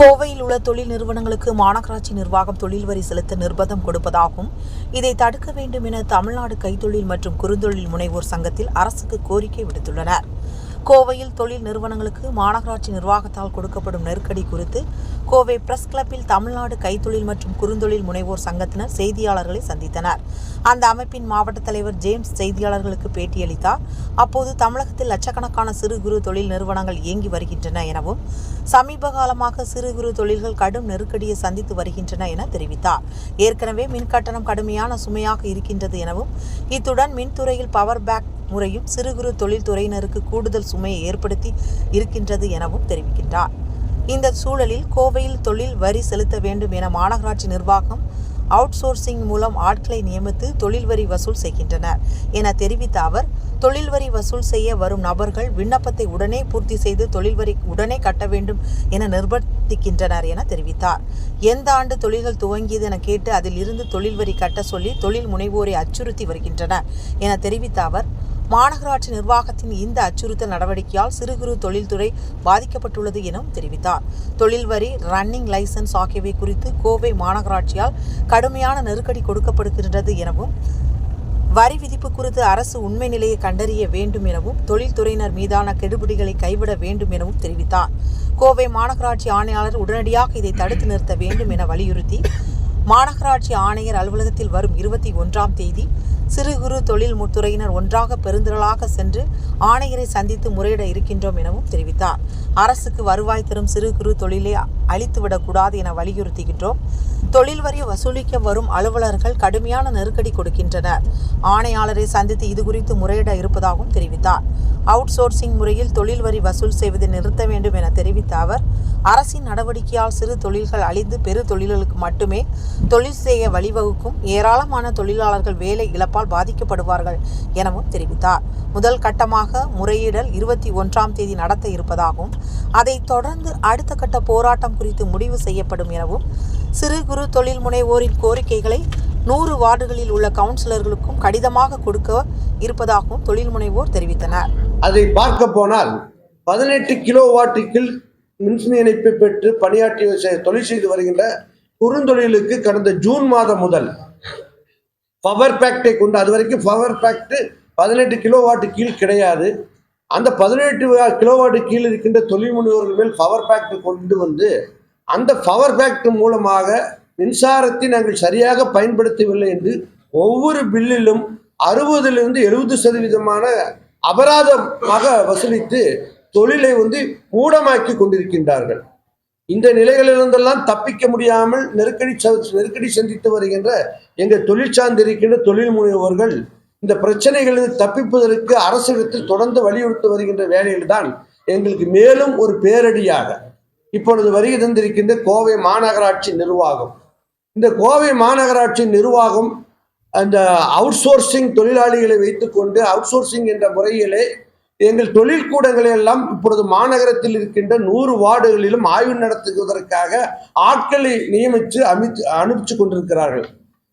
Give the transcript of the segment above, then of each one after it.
கோவையில் உள்ள தொழில் நிறுவனங்களுக்கு மாநகராட்சி நிர்வாகம் தொழில் வரி செலுத்த நிர்பந்தம் கொடுப்பதாகவும் இதை தடுக்க வேண்டும் என தமிழ்நாடு கைத்தொழில் மற்றும் குறுந்தொழில் முனைவோர் சங்கத்தில் அரசுக்கு கோரிக்கை விடுத்துள்ளனர். கோவையில் தொழில் நிறுவனங்களுக்கு மாநகராட்சி நிர்வாகத்தால் கொடுக்கப்படும் நெருக்கடி குறித்து கோவை பிரஸ் கிளப்பில் தமிழ்நாடு கைத்தொழில் மற்றும் குறுந்தொழில் முனைவோர் சங்கத்தினர் செய்தியாளர்களை சந்தித்தனர். அந்த அமைப்பின் மாவட்ட தலைவர் ஜேம்ஸ் செய்தியாளர்களுக்கு பேட்டியளித்தார். அப்போது தமிழகத்தில் லட்சக்கணக்கான சிறு குறு தொழில் நிறுவனங்கள் இயங்கி வருகின்றன எனவும் சமீப காலமாக சிறு குறு தொழில்கள் கடும் நெருக்கடியை சந்தித்து வருகின்றன என தெரிவித்தார். ஏற்கனவே மின் கட்டணம் கடுமையான சுமையாக இருக்கின்றது எனவும் இத்துடன் மின்துறையில் பவர் பேக் முறையும் சிறு குறு தொழில்துறையினருக்கு கூடுதல் சுமையை ஏற்படுத்தி இருக்கின்றது எனவும் தெரிவிக்கின்றார். இந்த சூழலில் கோவையில் தொழில் வரி செலுத்த வேண்டும் என மாநகராட்சி நிர்வாகம் அவுட் சோர்சிங் மூலம் ஆட்களை நியமித்து தொழில் வரி வசூல் செய்கின்றனர் என தெரிவித்த அவர் தொழில் வரி வசூல் செய்ய வரும் நபர்கள் விண்ணப்பத்தை உடனே பூர்த்தி செய்து தொழில் வரி உடனே கட்ட வேண்டும் என நிர்பந்திக்கின்றனர் என தெரிவித்தார். எந்த ஆண்டு தொழில்கள் துவங்கியது என கேட்டு அதில் இருந்து தொழில் வரி கட்ட சொல்லி தொழில் முனைவோரை அச்சுறுத்தி வருகின்றனர் என தெரிவித்த அவர் மாநகராட்சி நிர்வாகத்தின் இந்த அச்சுறுத்தல் நடவடிக்கையால் சிறு குறு தொழில்துறை பாதிக்கப்பட்டுள்ளது எனவும் தெரிவித்தார். தொழில் வரி ரன்னிங் லைசன்ஸ் ஆகியவை குறித்து கோவை மாநகராட்சியால் கடுமையான நெருக்கடி கொடுக்கப்படுகின்றது எனவும் வரி விதிப்பு குறித்து அரசு உண்மை நிலையை கண்டறிய வேண்டும் எனவும் தொழில்துறையினர் மீதான கெடுபிடிகளை கைவிட வேண்டும் எனவும் தெரிவித்தார். கோவை மாநகராட்சி ஆணையாளர் உடனடியாக இதை தடுத்து நிறுத்த வேண்டும் என வலியுறுத்தி மாநகராட்சி ஆணையர் அலுவலகத்தில் வரும் இருபத்தி ஒன்றாம் தேதி சிறு குறு தொழில் முத்துறையினர் ஒன்றாக பெருந்திரளாக சென்று ஆணையரை சந்தித்து முறையிட இருக்கின்றோம் எனவும் தெரிவித்தார். அரசுக்கு வருவாய் தரும் சிறு குறு தொழிலை அழித்துவிடக்கூடாது என வலியுறுத்துகின்றோம். தொழில் வரி வசூலிக்க வரும் அலுவலர்கள் கடுமையான நெருக்கடி கொடுக்கின்றனர். ஆணையாளரை சந்தித்து இதுகுறித்து முறையிட இருப்பதாகவும் தெரிவித்தார். அவுட் சோர்சிங் முறையில் தொழில் வரி வசூல் செய்வதை நிறுத்த வேண்டும் என தெரிவித்த அவர் அரசின் நடவடிக்கையால் சிறு தொழில்கள் அழிந்து பெரு தொழில்களுக்கு மட்டுமே தொழில் செய்ய வழிவகுக்கும் ஏராளமான தொழிலாளர்கள் வேலை இழப்பால் பாதிக்கப்படுவார்கள் எனவும் தெரிவித்தார். முதல் கட்டமாக முறையீடல் இருபத்தி ஒன்றாம் தேதி நடத்த இருப்பதாகவும் அதைத் தொடர்ந்து அடுத்த கட்ட போராட்டம் குறித்து முடிவு செய்யப்படும் எனவும் சிறு குறு தொழில் முனைவோரின் கோரிக்கைகளை நூறு வார்டுகளில் உள்ள கவுன்சிலர்களுக்கும் கடிதமாக கொடுக்க இருப்பதாகவும் தொழில் முனைவோர் தெரிவித்தனர். அதை பார்க்க போனால் பதினெட்டு கிலோ வாட்டுக்கில் மின்சார இணைப்பை பெற்று பணியாற்றி செ- தொழில் செய்து வருகின்ற குறுந்தொழிலுக்கு கடந்த ஜூன் மாதம் முதல் பவர் பேக்டை கொண்டு அது வரைக்கும் பவர் பேக்ட் பதினெட்டு கிலோ வாட்டு கீழ் கிடையாது. அந்த பதினெட்டு கிலோவாட்டு கீழே இருக்கின்ற தொழில் முனைவோர்கள் மேல் பவர் பேக்ட் கொண்டு வந்து அந்த பவர் பேக்ட் மூலமாக மின்சாரத்தை நாங்கள் சரியாக பயன்படுத்தவில்லை என்று ஒவ்வொரு பில்லிலும் அறுபதுலேருந்து எழுபது சதவீதமான அபராதமாக வசூலித்து தொழிலை வந்து மூடமாக்கி கொண்டிருக்கின்றார்கள். இந்த நிலைகளிலிருந்தெல்லாம் தப்பிக்க முடியாமல் நெருக்கடி நெருக்கடி சந்தித்து வருகின்ற எங்கள் தொழிற்சார்ந்திருக்கின்ற தொழில் முனைவோர்கள் இந்த பிரச்சனைகளில் தப்பிப்பதற்கு அரசிடத்தில் தொடர்ந்து வலியுறுத்தி வருகின்ற வேலையில் தான் எங்களுக்கு மேலும் ஒரு பேரடியாக இப்பொழுது வருகை தந்திருக்கின்ற கோவை மாநகராட்சி நிர்வாகம். இந்த கோவை மாநகராட்சி நிர்வாகம் அந்த அவுட்சோர்சிங் தொழிலாளிகளை வைத்துக்கொண்டு அவுட்சோர்சிங் என்ற முறையிலே எங்கள் தொழிற்கூடங்களை எல்லாம் இப்பொழுது மாநகரத்தில் இருக்கின்ற நூறு வார்டுகளிலும் ஆய்வு நடத்துவதற்காக ஆட்களை நியமித்து அமைத்து அனுப்பிச்சு கொண்டிருக்கிறார்கள்.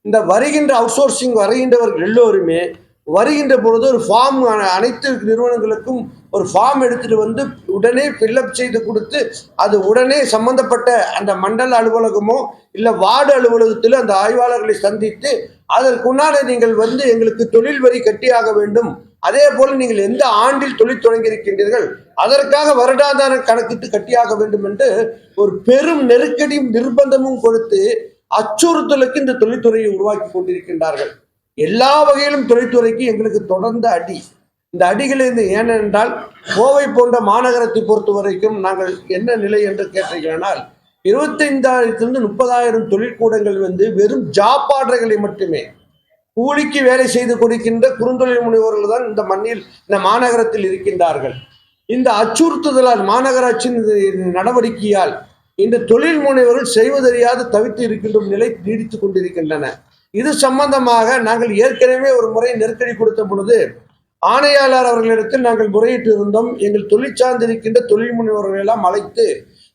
இந்த வருகின்ற அவுட் சோர்சிங் வருகின்றவர்கள் எல்லோருமே வருகின்ற பொழுது ஒரு ஃபார்ம் அனைத்து நிறுவனங்களுக்கும் ஒரு ஃபார்ம் எடுத்துட்டு வந்து உடனே ஃபில்லப் செய்து கொடுத்து அது உடனே சம்பந்தப்பட்ட அந்த மண்டல அலுவலகமோ இல்லை வார்டு அலுவலகத்தில் அந்த ஆய்வாளர்களை சந்தித்து அதற்குண்டான நீங்கள் வந்து எங்களுக்கு தொழில் வரி கட்டியாக வேண்டும். அதே போல் நீங்கள் எந்த ஆண்டில் தொழில் தொடங்கியிருக்கின்றீர்கள் அதற்காக வருடாதார கணக்கிட்டு கட்டியாக வேண்டும் என்று ஒரு பெரும் நெருக்கடியும் நிர்பந்தமும் கொடுத்து அச்சுறுத்தலுக்கு இந்த தொழில்துறையை உருவாக்கி கொண்டிருக்கின்றார்கள். எல்லா வகையிலும் தொழில்துறைக்கு எங்களுக்கு தொடர்ந்த அடி. இந்த அடிகளிலிருந்து ஏனென்றால் கோவை போன்ற மாநகரத்தை பொறுத்த வரைக்கும் நாங்கள் என்ன நிலை என்று கேட்டீர்களானால் இருபத்தைந்தாயிரத்திலிருந்து முப்பதாயிரம் தொழிற்கூடங்கள் வந்து வெறும் ஜாப் ஆர்டர்களை மட்டுமே கூலிக்கு வேலை செய்து கொடுக்கின்ற குறுந்தொழில் முனைவோர்கள் தான் இந்த மண்ணில் இந்த மாநகரத்தில் இருக்கின்றார்கள். இந்த அச்சுறுத்துதலால் மாநகராட்சியின் நடவடிக்கையால் இந்த தொழில் முனைவர்கள் செய்வதறியாது தவித்து இருக்கின்ற நிலை நீடித்துக் கொண்டிருக்கின்றன. இது சம்பந்தமாக நாங்கள் ஏற்கனவே ஒரு முறை நெருக்கடி கொடுத்த பொழுது ஆணையாளர் அவர்களிடத்தில் நாங்கள் முறையிட்டு இருந்தோம். எங்கள் தொழில் சார்ந்திருக்கின்ற தொழில் முனைவர்கள் எல்லாம் அழைத்து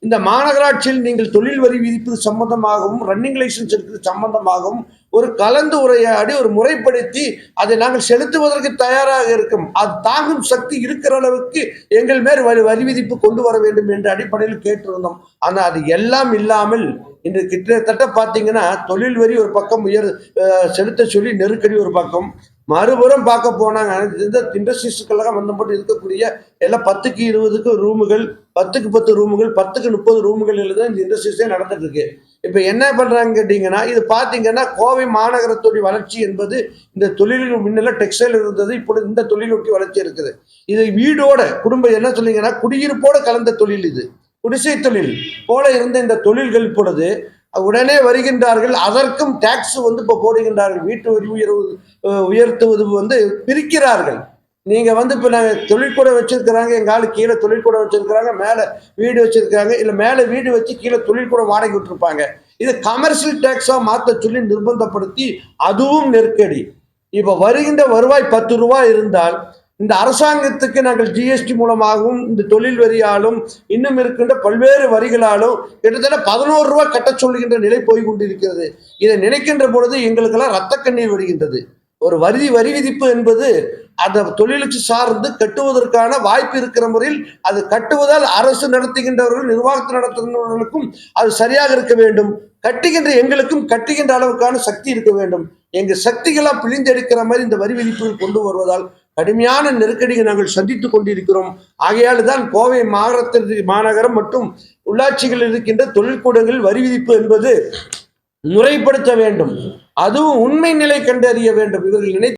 இந்த மாநகராட்சியில் நீங்கள் தொழில் வரி விதிப்பது சம்பந்தமாகவும் ரன்னிங் லைசன்ஸ் எடுக்கிறது சம்பந்தமாகவும் ஒரு கலந்து உரையாடி ஒரு முறைப்படுத்தி அதை நாங்கள் செலுத்துவதற்கு தயாராக இருக்கும். அது தாங்கும் சக்தி இருக்கிற அளவுக்கு எங்கள் மேல் வரி வரி விதிப்பு கொண்டு வர வேண்டும் என்ற அடிப்படையில் கேட்டிருந்தோம். ஆனால் அது எல்லாம் இல்லாமல் இன்று கிட்டத்தட்ட பார்த்தீங்கன்னா தொழில் வரி ஒரு பக்கம் உயர் செலுத்த சொல்லி நெருக்கடி ஒரு பக்கம். மறுபுறம் பார்க்க போனாங்க இந்த இண்டஸ்ட்ரீஸ்க்கெல்லாம் வந்தபோது இருக்கக்கூடிய எல்லாம் பத்துக்கு இருபதுக்கு ரூமுகள் பத்துக்கு பத்து ரூமுகள் பத்துக்கு முப்பது ரூமுகளில் தான் இந்த இண்டஸ்ட்ரீஸே நடந்துட்டு இருக்கு. இப்போ என்ன பண்ணுறாங்க கேட்டிங்கன்னா இது பார்த்தீங்கன்னா கோவை மாநகரத்துடைய வளர்ச்சி என்பது இந்த தொழிலில் முன்னெல்லாம் டெக்ஸ்டைல் இருந்தது இப்பொழுது இந்த தொழிலொட்டி வளர்ச்சி இருக்குது. இது வீடோட குடும்பம் என்ன சொல்றீங்கன்னா குடியிருப்போட கலந்த தொழில் இது. குடிசை தொழில் போல இருந்த இந்த தொழில்கள் இப்பொழுது உடனே வருகின்றார்கள். அதற்கும் டேக்ஸ் வந்து இப்போ போடுகின்றார்கள். வீட்டு வரி உயர்வு உயர்த்துவது வந்து பிரிக்கிறார்கள். நீங்க வந்து இப்போ நாங்கள் தொழிற்கூட வச்சிருக்கிறாங்க எங்க ஆளு கீழே தொழிற்கூட வச்சிருக்கிறாங்க மேலே வீடு வச்சுருக்கிறாங்க இல்லை மேலே வீடு வச்சு கீழே தொழிற்கூட வாடகை விட்டுருப்பாங்க. இது கமர்ஷியல் டேக்ஸாக மாற்ற சொல்லி நிர்பந்தப்படுத்தி அதுவும் நெருக்கடி. இப்போ வருகின்ற வருவாய் பத்து ரூபாய் இருந்தால் இந்த அரசாங்கத்துக்கு நாங்கள் ஜிஎஸ்டி மூலமாகவும் இந்த தொழில் வரியாலும் இன்னும் இருக்கின்ற பல்வேறு வரிகளாலும் கிட்டத்தட்ட பதினோரு ரூபாய் கட்டச் சொல்லுகின்ற நிலை போய் கொண்டிருக்கிறது. இதை நினைக்கின்ற பொழுது எங்களுக்கெல்லாம் ரத்த கண்ணீர் வருகின்றது ஒரு வரி வரி விதிப்பு என்பது அந்த தொழிலுக்கு சார்ந்து கட்டுவதற்கான வாய்ப்பு இருக்கிற முறையில் அது கட்டுவதால் அரசு நடத்துகின்றவர்கள் நிர்வாகத்தை நடத்துகின்றவர்களுக்கும் அது சரியாக இருக்க வேண்டும். கட்டுகின்ற எங்களுக்கும் கட்டுகின்ற அளவுக்கான சக்தி இருக்க வேண்டும். எங்கள் சக்திகளாக பிழிந்தெடுக்கிற மாதிரி இந்த வரி விதிப்புகள் கொண்டு வருவதால் கடுமையான நெருக்கடியை நாங்கள் சந்தித்துக் கொண்டிருக்கிறோம். ஆகையால் தான் கோவை மாநகரத்தில் மாநகரம் மற்றும் உள்ளாட்சிகளில் இருக்கின்ற தொழிற்கூடங்களில் வரி விதிப்பு என்பது முறைப்படுத்த வேண்டும். அதுவும் உண்மை நிலை கண்டறிய வேண்டும். இவர்கள் நினை